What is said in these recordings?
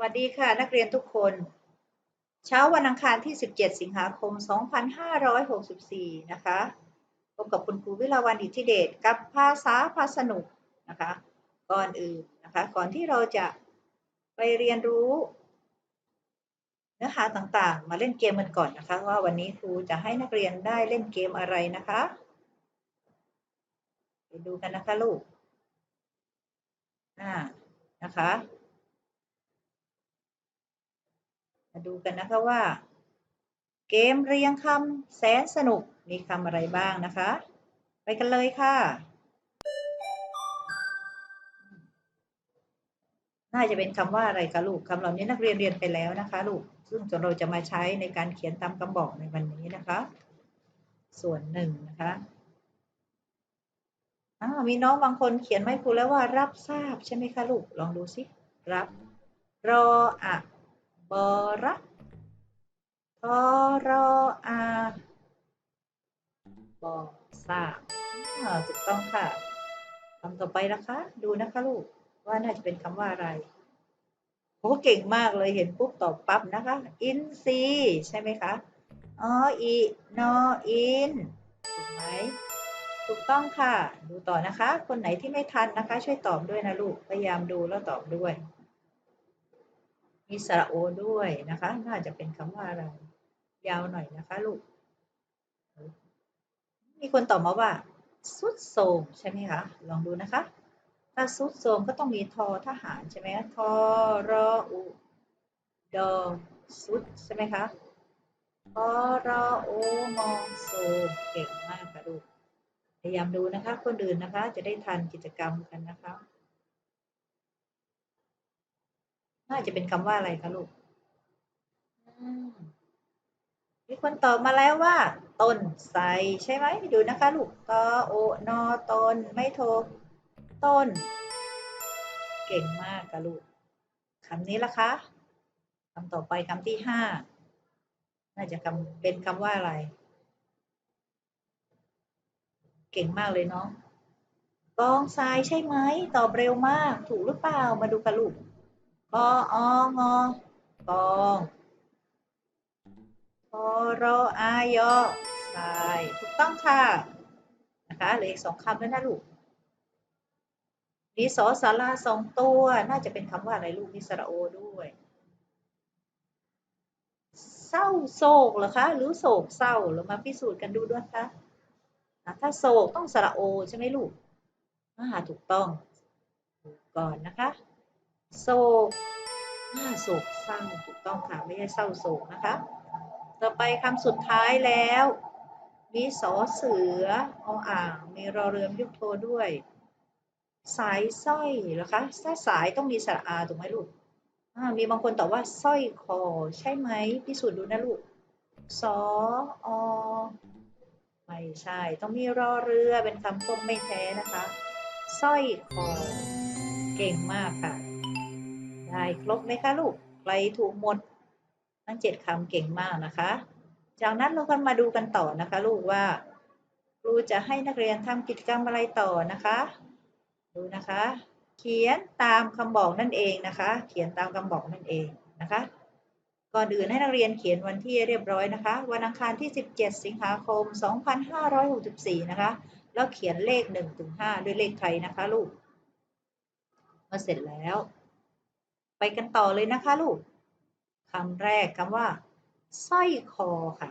วัสดีค่ะนักเรียนทุกคน เช้าวันอังคารที่ 17 สิงหาคม 2564 นะคะพบกับคุณครูวิลาวันอิทธิเดชกับภาษาพาสนุกนะคะก่อนอื่นนะคะก่อนที่เราจะไปเรียนรู้ เนื้อหาต่างๆ มาเล่นเกมกันก่อนนะคะว่าวันนี้ครูจะให้นักเรียนได้เล่นเกมอะไรนะคะไปดูกันนะคะลูกอ่านะคะ มาดูกันนะคะว่า เกมเรียงคำแสนสนุกมีคำอะไรบ้างนะคะ ไปกันเลยค่ะ น่าจะเป็นคำว่าอะไรคะลูกคำเหล่านี้นักเรียนเรียนไปแล้วนะคะลูกซึ่งเราจะมาใช้ในการเขียนตามคำบอกในวันนี้นะคะ ส่วนหนึ่งนะคะมีน้องบางคนเขียนไม่ครูแล้วว่ารับทราบใช่ไหมคะลูก ลองดูสิ รับ รออะ บอระทอรออาบอทราถูกต้องค่ะคำต่อไปนะคะ ดูนะคะลูก ว่าน่าจะเป็นคำว่าอะไรโอ้เก่งมากเลยเห็นปุ๊บตอบปั๊บนะคะ อินซีใช่ไหมคะอ๋ออีนออินถูกไหมถูกต้องค่ะ ดูต่อนะคะ คนไหนที่ไม่ทันนะคะ ช่วยตอบด้วยนะลูก พยายามดูแล้วตอบด้วย มีสระโอด้วยนะคะ น่าจะเป็นคำว่าอะไร ยาวหน่อยนะคะลูก มีคนตอบมาว่า สุดโทมใช่ไหมคะ ลองดูนะคะ ถ้าสุดโทมก็ต้องมีทอทหารใช่ไหมทอรออุดอสุดใช่ไหมคะทอรอโอมองโซเก่งมากค่ะลูกพยายามดูนะคะ คนอื่นนะคะ จะได้ทันกิจกรรมกันนะคะ น่าจะเป็นคำว่าอะไรคะลูกมีคนตอบมาแล้วว่าต้นใสใช่ไหมดูนะคะลูกตอโอนอตนไม่โทต้น เก่งมากค่ะลูกคำนี้ละคะคำต่อไปคำที่ห้าน่าจะคำเป็นคำว่าอะไร เก่งมากเลยเนาะกองทรายใช่ไหมตอบเร็วมาก ถูกหรือเปล่ามาดูกันลูก กอองอกองพอรออายอทรายถูกต้องค่ะนะคะเหลืออีกสองคำแล้วนะลูกมีสอสาราสองตัว น่าจะเป็นคำว่าอะไรลูกมีสระโอด้วยเศร้าโศกเหรอคะ หรือโศกเศร้าเรามาพิสูจน์กันดูด้วยคะถ้าโศกต้องสระโอใช่ไหมลูกอ่าถูกต้องก่อนนะคะ โศกอ่าโศกเศร้าถูกต้องค่ะ ไม่ใช่เศร้าโศกนะคะ ต่อไปคำสุดท้ายแล้ว มีสอเสือออ่าง มีรอเรือยยุกโทด้วย สายสร้อยเหรอคะ ถ้าสายต้องมีสระอาถูกไหมลูก มีบางคนตอบว่าสร้อยคอ ใช่ไหมพิสูจน์ดูนะลูกสออไม่ใช่ ต้องมีรอเรือเป็นคำคมไม่แท้นะคะสร้อยคอ เก่งมากค่ะ ได้ ครบไหมคะลูกใครถูกหมดทั้งเจ็ดคำเก่งมากนะคะ จากนั้นเราก็มาดูกันต่อนะคะ ลูกว่าครูจะให้นักเรียนทำกิจกรรมอะไรต่อนะคะ ดูนะคะ เขียนตามคำบอกนั่นเองนะคะ เขียนตามคำบอกนั่นเองนะคะก่อนอื่นให้นักเรียนเขียนวันที่เรียบร้อยนะคะ วันอังคารที่ 17 สิงหาคม 2564 นะคะ แล้วเขียนเลข1ถึง5ด้วยเลขไทยนะคะลูกมาเสร็จแล้วไป กันต่อเลยนะคะลูกคำแรกคำว่าสร้อยคอค่ะ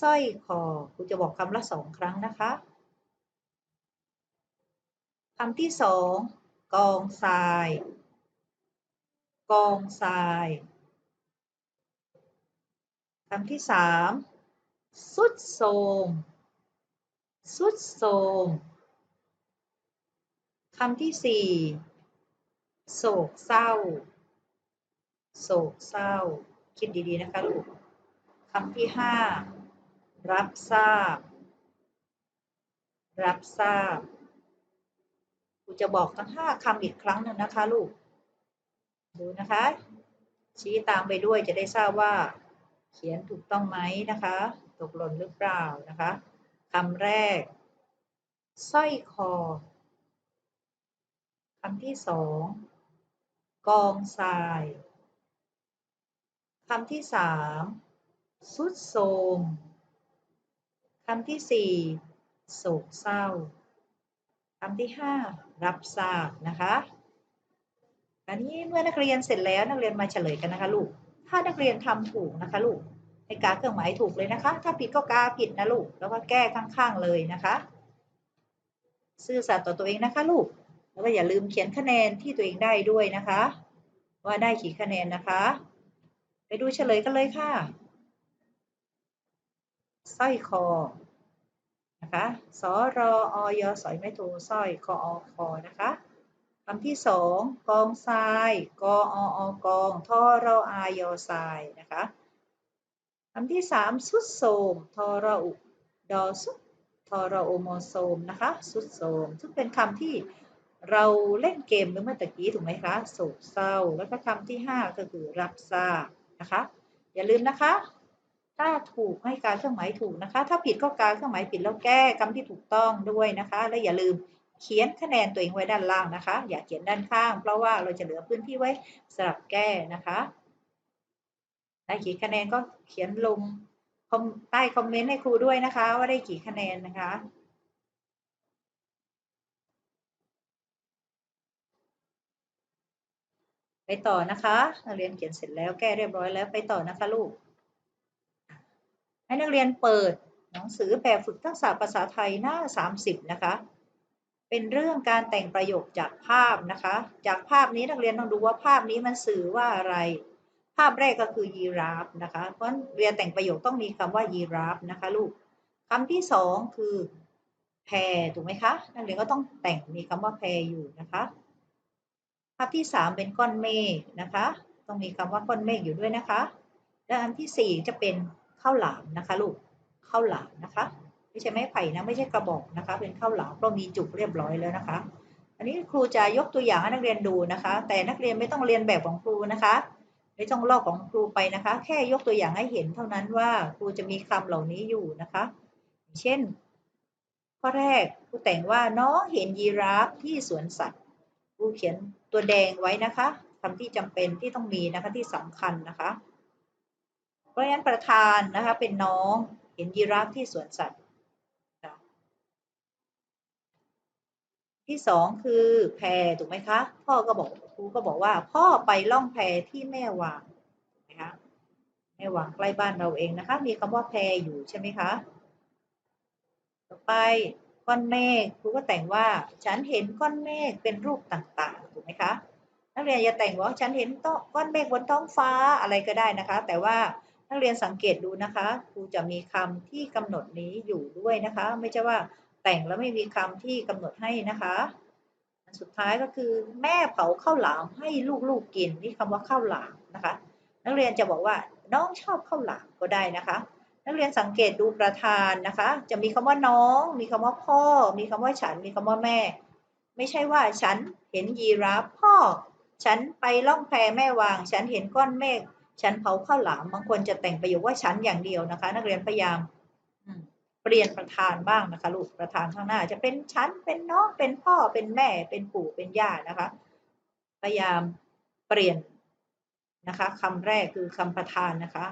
สร้อยคอครูจะบอกคำละสองครั้งนะคะคำที่สองกองทราย กองทรายคำที่สามสุดโทมสุดโทมคำที่สี่โศกเศร้า โศกเศร้า คิดดีๆนะคะลูกคำที่ห้ารับทราบ รับทราบครูจะบอกทั้งห้าคำอีกครั้งหนึ่งนะคะลูก ดูนะคะ ชี้ตามไปด้วยจะได้ทราบว่า เขียนถูกต้องไหมนะคะ ตกหล่นหรือเปล่านะคะคำแรกสร้อยคอคำที่สองกองทราย คำที่สามสุดโทมคำที่สี่โศกเศร้าคำที่ห้ารับทราบนะคะอันนี้เมื่อนักเรียนเสร็จแล้วนักเรียนมาเฉลยกันนะคะลูก ถ้านักเรียนทำถูกนะคะลูกให้กาเครื่องหมายถูกเลยนะคะ ถ้าผิดก็กาผิดนะลูก แล้วก็แก้ข้างๆเลยนะคะ ซื่อสัตย์ต่อตัวเองนะคะลูก แล้วก็อย่าลืมเขียนคะแนนที่ตัวเองได้ด้วยนะคะ ว่าได้กี่คะแนนนะคะ ไปดูเฉลยกันเลยค่ะสร้อยคอนะคะสรออยสอยไม่โทสร้อยคออคอนะคะคำที่สองกองทรายกอออกองทอรออายอทรายนะคะคำที่สามสุดโสมทอรอุดอสุทอรโอโมโซมนะคะสุดโสมซึ่งเป็นคำที่เราเล่นเกมเมื่อตะกี้ถูกไหมคะโศกเศร้า แล้วก็คำที่ห้าก็คือรับทราบ นะคะ อย่าลืมนะคะ ถ้าถูกให้การเครื่องหมายถูกนะคะ ถ้าผิดก็การเครื่องหมายผิดแล้วแก้คำที่ถูกต้องด้วยนะคะ และอย่าลืมเขียนคะแนนตัวเองไว้ด้านล่างนะคะ อย่าเขียนด้านข้าง เพราะว่าเราจะเหลือพื้นที่ไว้สำหรับแก้นะคะได้กี่คะแนนก็เขียนลงใต้คอมเมนต์ให้ครูด้วยนะคะ ว่าได้กี่คะแนนนะคะ ไปต่อนะคะนักเรียนเขียนเสร็จแล้วแก้เรียบร้อยแล้วไปต่อนะคะลูก ให้นักเรียนเปิดหนังสือแบบฝึกทักษะภาษาไทยหน้า 30 นะคะ เป็นเรื่องการแต่งประโยคจากภาพนะคะ จากภาพนี้นักเรียนต้องดูว่าภาพนี้มันสื่อว่าอะไร ภาพแรกก็คือยีราฟนะคะ เพราะเรียนแต่งประโยคต้องมีคำว่ายีราฟนะคะลูกคำที่สองคือแพถูกไหมคะ นักเรียนก็ต้องแต่งมีคำว่าแพอยู่นะคะ ภาพที่สามเป็นก้อนเมฆนะคะต้องมีคำว่าก้อนเมฆอยู่ด้วยนะคะและอันที่สี่จะเป็นข้าวหลามนะคะลูกข้าวหลามนะคะไม่ใช่ไม้ไผ่นะไม่ใช่กระบอกนะคะ เป็นข้าวหลามเรามีจุกเรียบร้อยแล้วนะคะ อันนี้ครูจะยกตัวอย่างให้นักเรียนดูนะคะ แต่นักเรียนไม่ต้องเรียนแบบของครูนะคะไม่ต้องลอกของครูไปนะคะ แค่ยกตัวอย่างให้เห็นเท่านั้นว่าครูจะมีคำเหล่านี้อยู่นะคะ เช่นข้อแรกครูแต่งว่าน้องเห็นยีราฟที่สวนสัตว์ รูเขียนตัวแดงไว้นะคะคำที่จำเป็นที่ต้องมีนะคะที่สำคัญนะคะ เพราะฉะนั้นประธานนะคะเป็นน้องเห็นยีราฟที่สวนสัตว์ที่สองคือแพรถูกไหมคะ พ่อก็บอกครูก็บอกว่า พ่อไปล่องแพที่แม่วางนะคะแม่วางใกล้บ้านเราเองนะคะ มีคำว่าแพอยู่ใช่ไหมคะ ต่อไป ก้อนเมฆครูก็แต่งว่าฉันเห็นก้อนเมฆเป็นรูปต่างๆถูกไหมคะนักเรียนอย่าแต่งว่าฉันเห็นก้อนเมฆบนท้องฟ้าอะไรก็ได้นะคะ แต่ว่านักเรียนสังเกตดูนะคะครูจะมีคำที่กำหนดนี้อยู่ด้วยนะคะ ไม่ใช่ว่าแต่งแล้วไม่มีคำที่กำหนดให้นะคะสุดท้ายก็คือแม่เผาข้าวหลามให้ลูกๆกินนี่คำว่าข้าวหลามนะคะ นักเรียนจะบอกว่าน้องชอบข้าวหลามก็ได้นะคะ นักเรียนสังเกตดูประธานนะคะ จะมีคำว่าน้อง มีคำว่าพ่อ มีคำว่าฉัน มีคำว่าแม่ ไม่ใช่ว่าฉันเห็นยีราฟพ่อ ฉันไปล่องแพแม่วาง ฉันเห็นก้อนเมฆ ฉันเผาข้าวหลาม บางคนจะแต่งประโยคว่าฉันอย่างเดียวนะคะ นักเรียนพยายามเปลี่ยนประธานบ้างนะคะลูกประธานข้างหน้า จะเป็นฉัน เป็นน้อง เป็นพ่อ เป็นแม่ เป็นปู่ เป็นย่านะคะ พยายามเปลี่ยนนะคะคำแรกคือคำประธานนะคะ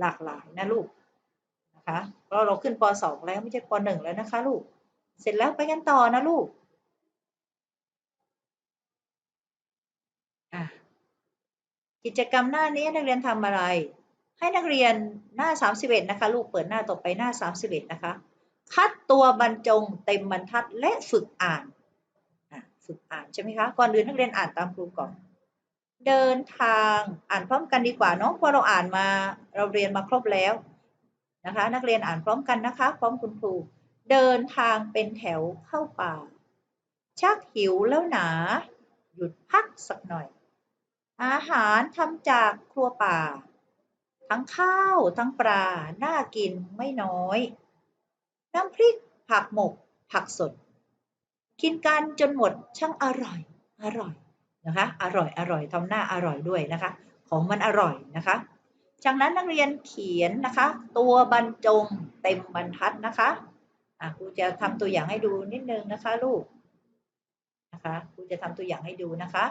หลากหลายนะลูกนะคะเราเราขึ้นป .2 แล้วไม่ใช่ป .1 แล้วนะคะลูก เสร็จแล้วไปกันต่อนะลูกกิจกรรมหน้านี้นักเรียนทำอะไร ให้นักเรียนหน้า 31 นะคะ ลูกเปิดหน้าต่อไปหน้า 31 นะคะ คัดตัวบรรจงเต็มบรรทัดและฝึกอ่าน ฝึกอ่านใช่ไหมคะ ก่อนอื่นนักเรียนอ่านตามครูก่อน เดินทางอ่านพร้อมกันดีกว่าเนาะเพราะเราอ่านมาเราเรียนมาครบแล้วนะคะ นักเรียนอ่านพร้อมกันนะคะ พร้อมคุณครูเดินทางเป็นแถวเข้าป่า ชักหิวแล้วหนา หยุดพักสักหน่อย อาหารทำจากครัวป่า ทั้งข้าวทั้งปลาน่ากินไม่น้อย น้ำพริกผักหมก ผักสด กินกันจนหมดช่างอร่อย อร่อย นะคะ อร่อยอร่อยทำหน้าอร่อยด้วยนะคะ ของมันอร่อยนะคะจากนั้นนักเรียนเขียนนะคะ ตัวบรรจงเต็มบรรทัดนะคะอะครูจะทำตัวอย่างให้ดูนิดนึงนะคะลูกนะคะครูจะทำตัวอย่างให้ดูนะคะ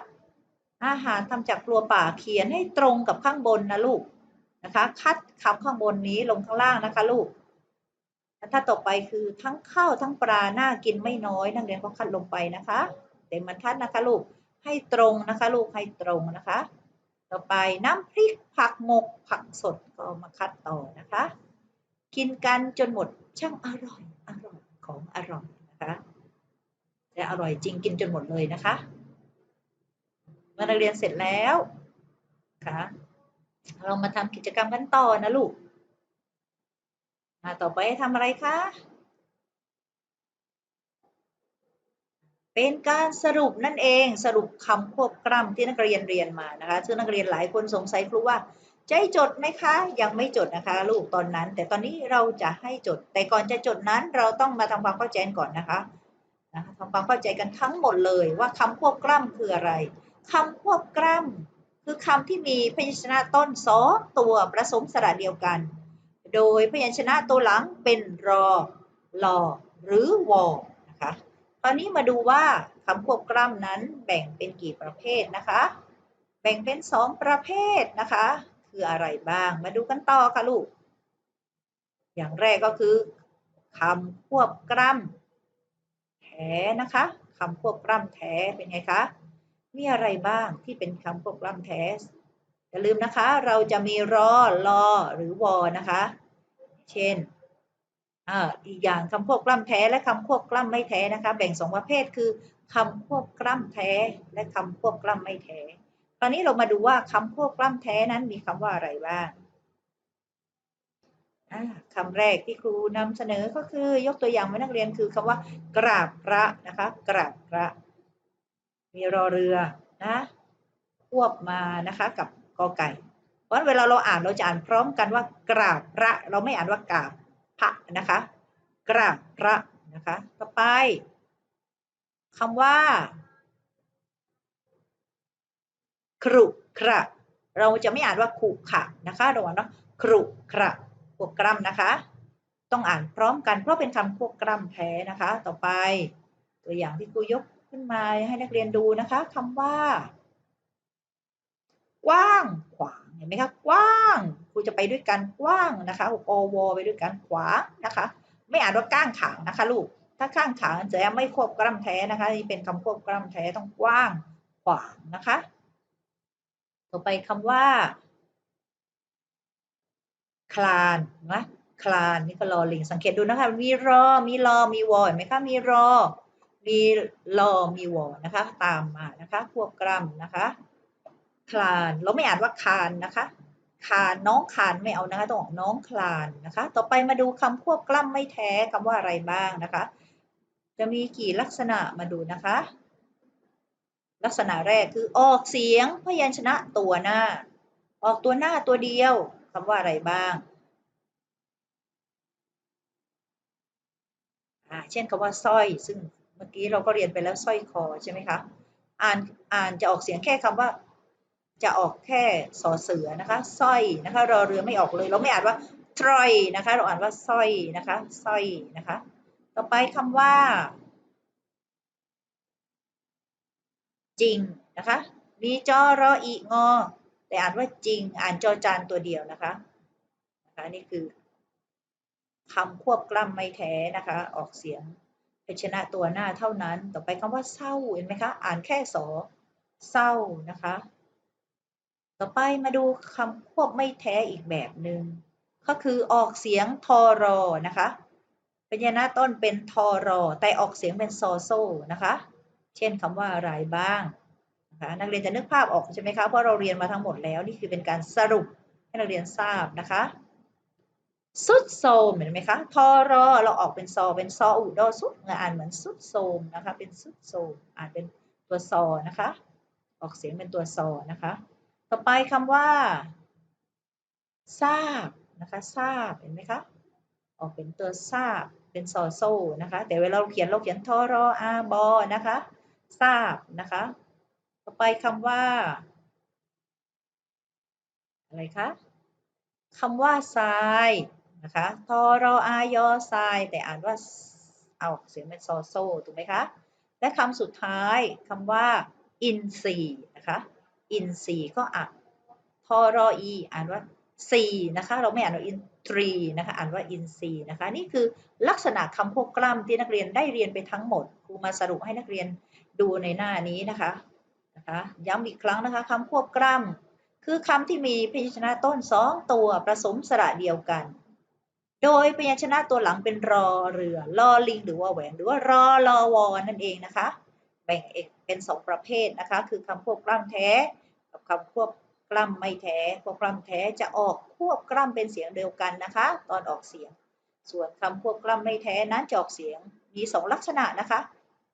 อาหารทำจากครัวป่าเขียนให้ตรงกับข้างบนนะลูกนะคะ คัดคำข้างบนนี้ลงข้างล่างนะคะลูกถ้าต่อไปคือทั้งข้าวทั้งปลาหน่ากินไม่น้อย นักเรียนก็คัดลงไปนะคะ เต็มบรรทัดนะคะลูก ให้ตรงนะคะลูกให้ตรงนะคะ ต่อไปน้ำพริกผักหมกผักสดก็มาคัดต่อนะคะ กินกันจนหมดช่างอร่อยอร่อยของอร่อยนะคะแต่อร่อยจริงกินจนหมดเลยนะคะเมื่อเรียนเสร็จแล้วค่ะเรามาทำกิจกรรมกันต่อนะลูกต่อไปทำอะไรคะ เป็นการสรุปนั่นเองสรุปคำควบกล้ำที่นักเรียนเรียนมานะคะซึ่งนักเรียนหลายคนสงสัยครูว่าจะให้จดไหมคะยังไม่จดนะคะ ลูกตอนนั้น แต่ตอนนี้เราจะให้จด แต่ก่อนจะจดนั้นเราต้องมาทำความเข้าใจก่อนนะคะนะคะทำความเข้าใจกันทั้งหมดเลยว่าคำควบกล้ำคืออะไรคำควบกล้ำคือคำที่มีพยัญชนะต้นสองตัวผสมสระเดียวกัน โดยพยัญชนะตัวหลังเป็นรอลอหรือวอนะคะ ตอนนี้มาดูว่าคำควบกล้ำนั้นแบ่งเป็นกี่ประเภทนะคะ แบ่งเป็นสองประเภทนะคะ คืออะไรบ้างมาดูกันต่อค่ะลูก อย่างแรกก็คือคำควบกล้ำแท้นะคะคำควบกล้ำแท้เป็นไงคะมีอะไรบ้างที่เป็นคำควบกล้ำแท้อย่าลืมนะคะ เราจะมีรอลอหรือวอนะคะ เช่น อีกอย่างคำควบกล้ำแท้และคำควบกล้ำไม่แท้นะคะ แบ่งสองประเภทคือคำควบกล้ำแท้และคำควบกล้ำไม่แท้ ตอนนี้เรามาดูว่าคำควบกล้ำแท้นั้นมีคำว่าอะไรบ้างคำแรกที่ครูนำเสนอก็คือยกตัวอย่างให้นักเรียนคือคำว่ากราบพระนะคะกราบพระ มีรอเรือนะควบมานะคะกับกอไก่ เพราะเวลาเราอ่านเราจะอ่านพร้อมกันว่ากราบพระ เราไม่อ่านว่ากราบ พระนะคะกราบพระนะคะต่อไปคำว่าครุคระเราจะไม่อ่านว่าขุขะนะคะเราอ่านว่าครุคระพวกกรัมนะคะ ต้องอ่านพร้อมกันเพราะเป็นคำพวกกรัมแท้นะคะ ต่อไป ตัวอย่างที่ครูยกขึ้นมาให้นักเรียนดูนะคะคำว่า กว้างขวางเห็นไหมคะกว้าง ครูจะไปด้วยกันกว้างนะคะโอวไปด้วยกันขวางนะคะ ไม่อ่านว่าก้างขางนะคะลูก ถ้าข้างขางจะไม่ควบกล้ำแท้นะคะนี่เป็นคำควบกล้ำแท้ต้องกว้างขวางนะคะ ต่อไปคำว่า คลานนะคลานนี่ก็รอลิงสังเกตดูนะคะมีรอมีรอมีวอเห็นไหมคะมีรอ มีรอมีวอนะคะ ตามมานะคะควบกล้ำนะคะ คลานเราไม่อ่านว่าคานนะคะ คานน้องคานไม่เอานะคะต้องออกน้องคลานนะคะ ต่อไปมาดูคำควบกล้ำไม่แท้คำว่าอะไรบ้างนะคะ จะมีกี่ลักษณะมาดูนะคะ ลักษณะแรกคือออกเสียงพยัญชนะตัวหน้า ออกตัวหน้าตัวเดียวคำว่าอะไรบ้างเช่นคำว่าสร้อย ซึ่งเมื่อกี้เราก็เรียนไปแล้วสร้อยคอใช่ไหมคะ อ่านอ่านจะออกเสียงแค่คำว่า จะออกแค่สอเสือนะคะสร้อยนะคะรอเรือไม่ออกเลย เราไม่อ่านว่าทรอยนะคะ เราอ่านว่าสร้อยนะคะสร้อยนะคะ ต่อไปคำว่า จริงนะคะ มีจอรออีงอ แต่อ่านว่าจริง อ่านจอจานตัวเดียวนะคะนะคะนี่คือคำควบกล้ำไม่แท้นะคะ ออกเสียงพชนะตัวหน้าเท่านั้น ต่อไปคำว่าเศร้าเห็นไหมคะ อ่านแค่สอเศร้านะคะ ต่อไปมาดูคำควบไม่แท้อีกแบบหนึ่งก็คือออกเสียงทอรอนะคะพยัญชนะต้นเป็นทอรอ แต่ออกเสียงเป็นโซโซนะคะ เช่นคำว่าอะไรบ้างนะคะนักเรียนจะนึกภาพออกใช่ไหมคะเพราะเราเรียนมาทั้งหมดแล้วนี่คือเป็นการสรุปให้นักเรียนทราบนะคะสุดโซมเห็นไหมคะทอรอเราออกเป็นซอเป็นซออุดอสุดอ่านเหมือนสุดโซมนะคะเป็นสุดโซมอ่านเป็นตัวซอนะคะ ออกเสียงเป็นตัวซอนะคะ ต่อไปคำว่าทราบนะคะทราบเห็นไหมคะออกเป็นตัวทราบเป็นซอโซนะคะแต่เวลาเราเขียนเราเขียนทอรออาบอนะคะทราบนะคะต่อไปคำว่าอะไรคะคำว่าทรายนะคะทอรออายอทรายแต่อ่านว่าเอาเสียงเป็นซอโซถูกไหมคะและคำสุดท้ายคำว่าอินทรีนะคะ อินทรีย์ก็อะทอรออีอ่านว่าซีนะคะเราไม่อ่านว่าอินทรีนะคะอ่านว่าอินทรีนะคะนี่คือลักษณะคำควบกล้ำที่นักเรียนได้เรียนไปทั้งหมดครูมาสรุปให้นักเรียนดูในหน้านี้นะคะนะคะย้ำอีกครั้งนะคะคำควบกล้ำคือคำที่มีพยัญชนะต้นสองตัวผสมสระเดียวกัน โดยพยัญชนะตัวหลังเป็นรอเรือลอลิงหรือว่าแหวนหรือว่ารอลอวอนั่นเองนะคะ แบ่งเอก เป็นสองประเภทนะคะ คือคำควบกล้ำแท้ กับคำควบกล้ำไม่แท้ควบกล้ำแท้จะออกควบกล้ำเป็นเสียงเดียวกันนะคะ ตอนออกเสียง ส่วนคำควบกล้ำไม่แท้นั้นจะออกเสียงมีสองลักษณะนะคะ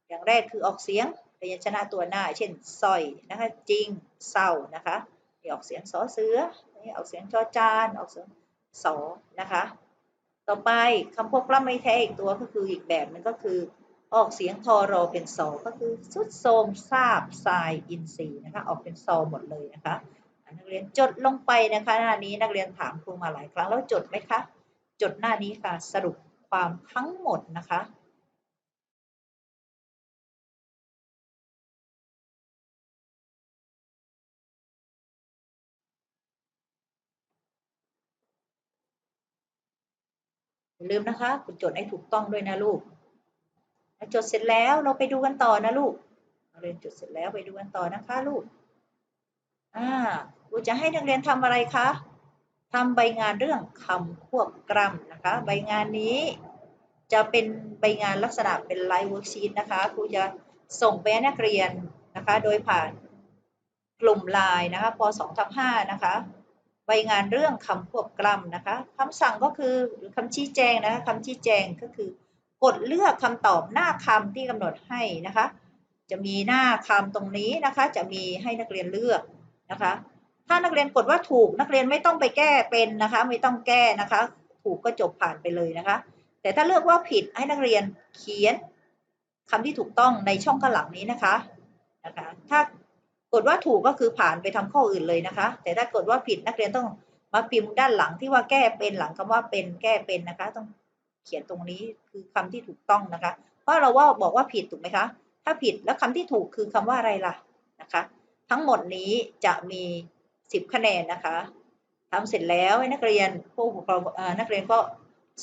อย่างแรกคือออกเสียงพยัญชนะตัวหน้า เช่นสร้อยนะคะ จริงเศร้านะคะนี่ออกเสียงสอเสือนี่ออกเสียงจอจานออกเสียงสอนะคะ ต่อไปคำควบกล้ำไม่แท้อีกตัวก็คืออีกแบบนึงก็คือ ออกเสียงทอรอเป็นโซก็คือสุดโทราบทรายอินทรีย์นะคะออกเป็นโซหมดเลยนะคะนักเรียนจดลงไปนะคะหน้านี้นักเรียนถามครูมาหลายครั้งแล้วจดไหมคะจดหน้านี้ค่ะสรุปความทั้งหมดนะคะอย่าลืมนะคะคุณจดให้ถูกต้องด้วยนะลูก จดเสร็จแล้วเราไปดูกันต่อนะลูกเรียนจดเสร็จแล้วไปดูกันต่อนะคะลูกอ่าครูจะให้นักเรียนทำอะไรคะทำใบงานเรื่องคำควบกล้ำนะคะ ใบงานนี้จะเป็นใบงานลักษณะเป็นไลฟ์เวิร์กชีตนะคะครูจะส่งไปให้นักเรียนนะคะ โดยผ่านกลุ่มไลน์นะคะป .2 ทับ5นะคะ ใบงานเรื่องคำควบกล้ำนะคะคำสั่งก็คือหรือคำชี้แจงนะคะคำชี้แจงก็คือ กดเลือกคำตอบหน้าคำที่กำหนดให้นะคะ จะมีหน้าคำตรงนี้นะคะ จะมีให้นักเรียนเลือกนะคะ ถ้านักเรียนกดว่าถูกนักเรียนไม่ต้องไปแก้เป็นนะคะ ไม่ต้องแก้นะคะ ถูกก็จบผ่านไปเลยนะคะ แต่ถ้าเลือกว่าผิดให้นักเรียนเขียนคำที่ถูกต้องในช่องข้างหลังนี้นะคะนะคะ ถ้ากดว่าถูกก็คือผ่านไปทำข้ออื่นเลยนะคะ แต่ถ้ากดว่าผิดนักเรียนต้องมาพิมพ์ด้านหลังที่ว่าแก้เป็นหลังคำว่าเป็นแก้เป็นนะคะ ต้อง เขียนตรงนี้คือคำที่ถูกต้องนะคะ เพราะเราว่าบอกว่าผิดถูกไหมคะ ถ้าผิดแล้วคำที่ถูกคือคำว่าอะไรล่ะนะคะ ทั้งหมดนี้จะมี 10 คะแนนนะคะทำเสร็จแล้วนักเรียนผู้ปกครองเอ่อนักเรียนก็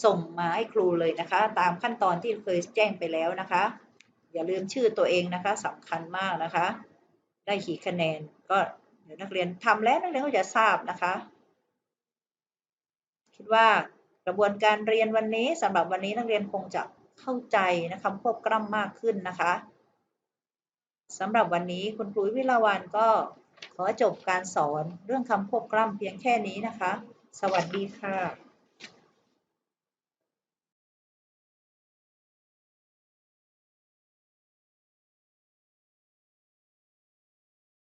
ส่งมาให้ครูเลยนะคะ ตามขั้นตอนที่เคยแจ้งไปแล้วนะคะ อย่าลืมชื่อตัวเองนะคะสำคัญมากนะคะ ได้กี่คะแนนก็เดี๋ยวนักเรียนทำแล้วนักเรียนก็จะทราบนะคะ คิดว่า กระบวนการเรียนวันนี้สำหรับวันนี้นักเรียนคงจะเข้าใจนะคำควบกล้ำมากขึ้นนะคะสำหรับวันนี้คุณครูวิลาวันก็ขอจบการสอนเรื่องคำควบกล้ำเพียงแค่นี้นะคะ สวัสดีค่ะ